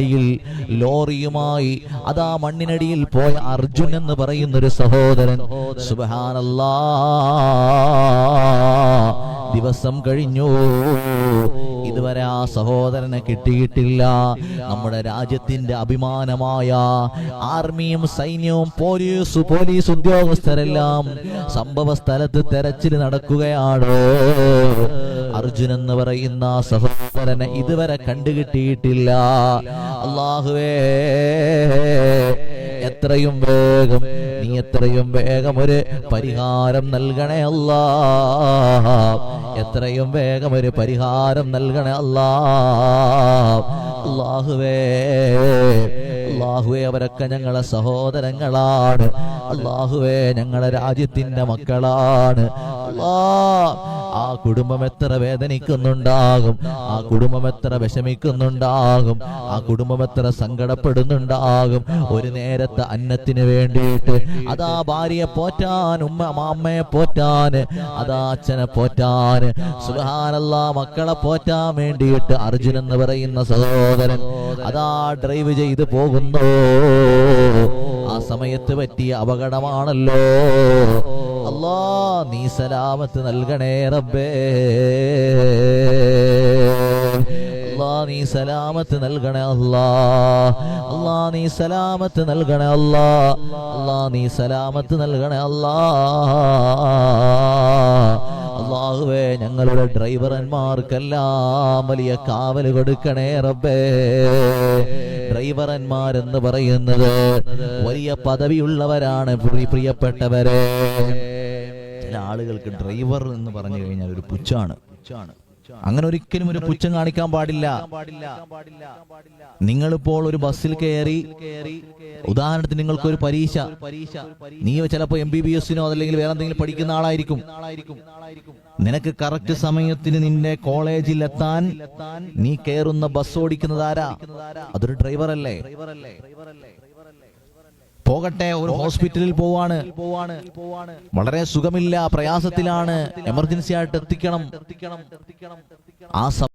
ിൽ ലോറിയുമായി അതാ മണ്ണിനടിയിൽ പോയ അർജുൻ എന്ന് പറയുന്ന ഒരു സഹോദരൻ. സുബഹാനല്ലാ. ദിവസം കഴിഞ്ഞു. ഇതുവരെ ആ സഹോദരനെ കിട്ടിയിട്ടില്ല. നമ്മുടെ രാജ്യത്തിന്റെ അഭിമാനമായ ആർമിയും സൈന്യവും പോലീസ് പോലീസ് ഉദ്യോഗസ്ഥരെല്ലാം സംഭവ സ്ഥലത്ത് തെരച്ചിൽ നടക്കുകയാണ്. അർജുൻ എന്ന് പറയുന്ന സഹോദരനെ ഇതുവരെ കണ്ടുകിട്ടിയിട്ടില്ല. അള്ളാഹുവേ എത്രയും വേഗം നീ എത്രയും വേഗം ഒരു പരിഹാരം നൽകണേ അല്ലാ എത്രയും വേഗം ഒരു പരിഹാരം നൽകണേ അല്ലാ. അള്ളാഹുവേ അള്ളാഹുവേ അവരൊക്കെ ഞങ്ങളെ സഹോദരങ്ങളാണ്. അള്ളാഹുവേ ഞങ്ങളെ രാജ്യത്തിന്റെ മക്കളാണ്. അല്ലാ ആ കുടുംബം എത്ര വേദനിക്കുന്നുണ്ടാകും? ആ കുടുംബം എത്ര വിഷമിക്കുന്നുണ്ടാകും? ആ കുടുംബം എത്ര സങ്കടപ്പെടുന്നുണ്ടാകും? ഒരു നേരത്തെ അന്നത്തിന് വേണ്ടിയിട്ട് അതാ ഭാര്യയെ പോറ്റാൻ ഉമ്മ മാമ്മയെ പോറ്റാൻ അതാ അച്ഛനെ പോറ്റാൻ സുഹാനല്ല മക്കളെ പോറ്റാൻ വേണ്ടിയിട്ട് അർജുൻ എന്ന് പറയുന്ന സഹോദരൻ അതാ ഡ്രൈവ് ചെയ്ത് പോകുന്നു. ആ സമയത്ത് പറ്റിയ അപകടമാണല്ലോ. നീ സലാമത്ത് നൽകണേ റബ്ബേ. നീ സലാമത്ത് നൽകണേ അല്ലാ നീ സലാമത്ത് നൽകണേ അല്ലാ അല്ലാ നീ സലാമത്ത് നൽകണേ അല്ലാ അള്ളാഹുവേ ഞങ്ങളുടെ ഡ്രൈവറന്മാർക്കെല്ലാം വലിയ കാവൽ കൊടുക്കണേ റബ്ബേ. ഡ്രൈവറന്മാരെന്ന് പറയുന്നത് വലിയ പദവിയുള്ളവരാണ് പ്രി- പ്രിയപ്പെട്ടവരെ. ചില ആളുകൾക്ക് ഡ്രൈവർ എന്ന് പറഞ്ഞു കഴിഞ്ഞാൽ ഒരു പുച്ഛാണ്. അങ്ങനെ ഒരിക്കലും ഒരു പുച്ഛം കാണിക്കാൻ പാടില്ല. നിങ്ങളിപ്പോൾ ഒരു ബസ്സിൽ കയറി ഉദാഹരണത്തിന് നിങ്ങൾക്ക് ഒരു പരീക്ഷ. നീ ചിലപ്പോ എം ബി ബി എസിനോ അല്ലെങ്കിൽ വേറെ എന്തെങ്കിലും പഠിക്കുന്ന ആളായിരിക്കും. നിനക്ക് കറക്റ്റ് സമയത്തിന് നിന്റെ കോളേജിൽ എത്താൻ നീ കയറുന്ന ബസ് ഓടിക്കുന്നത് ആരാ? അതൊരു ഡ്രൈവർ അല്ലേ? പോകട്ടെ ഒരു ഹോസ്പിറ്റലിൽ പോവാണ്. വളരെ സുഖമില്ല പ്രയാസത്തിലാണ് എമർജൻസി ആയിട്ട് എത്തിക്കണം. ആ